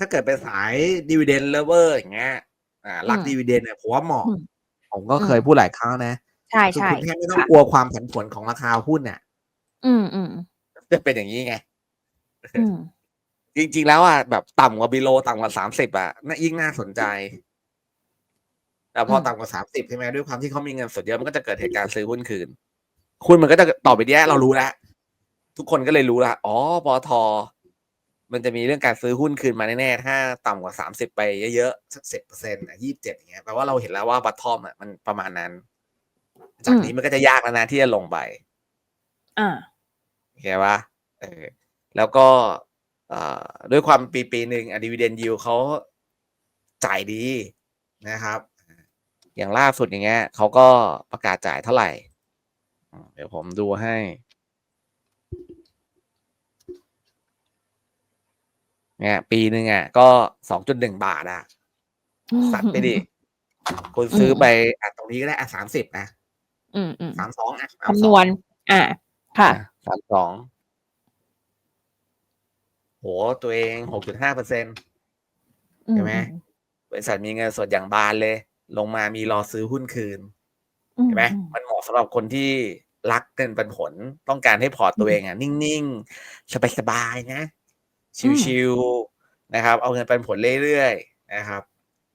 ถ้าเกิดเป็นสายดีเวเดนเลเวอร์อย่างเงี้ยอ่ารักอืมดีเวเดนเนี่ยผมว่าเหมาะอืมผมก็อืมเคยพูดหลายครั้งนะใช่คือใช่คุณแค่ไม่ต้องค่ะกลัวความผันผวนของราคาหุ้นเนี่ยอืมอืมจะเป็นอย่างนี้ไงอืมจริง ๆ แล้วอะแบบต่ำกว่าบิโลต่ำกว่าสามสิบอะน่ายิ่งน่าสนใจแต่พออืมต่ำกว่าสามสิบใช่ไหมด้วยความที่เขามีเงินสดเยอะมันก็จะเกิดเหตุการณ์ซื้อหุ้นคืน คุณมันก็จะต่อไปเนี้ยเรารู้แล้วทุกคนก็เลยรู้แล้วอ๋อปอท มันจะมีเรื่องการซื้อหุ้นคืนมาแน่ๆ ถ้าต่ำกว่าสามสิบไปเยอะๆสักสิบเปอร์เซ็นต์ยี่สิบเจ็ดอย่างเงี้ยแปลว่าเราเห็นแล้วว่าบัตทอมอะมันประมาณนั้น จากนี้มันก็จะยากแล้วนะที่จะลงไปอ่าเข้าใจปะเออแล้วก็เอ่อด้วยความปีปีหนึ่งอะดีวเดนยิวเขาจ่ายดีนะครับ อย่างล่าสุดอย่างเงี้ยเขาก็ประกาศจ่ายเท่าไหร่อืมเดี๋ยวผมดูให้ เนี่ยปีหนึ่งอะก็สองจุดหนึ่งบาทอะ สัตว์ไปดิคุณซื้อไปอะตรงนี้ก็ได้อะสามสิบนะอืมอืมสามสองอะคำนวณ อ่าค่ะสามสองโหตัวเองหกจุดห้าเปอร์เซ็นใช่ไหมบริษัทมีเงินสดอย่างบานเลย ลงมามีรอซื้อหุ้นคืนอืเห็นไหมมันเหมาะสำหรับคนที่รักเงินปันผลต้องการให้พอร์ตตัวเองอะ นิ่งๆ สบายๆนะ ชิวๆนะครับ เอาเงินปันผลเรื่อยๆนะครับ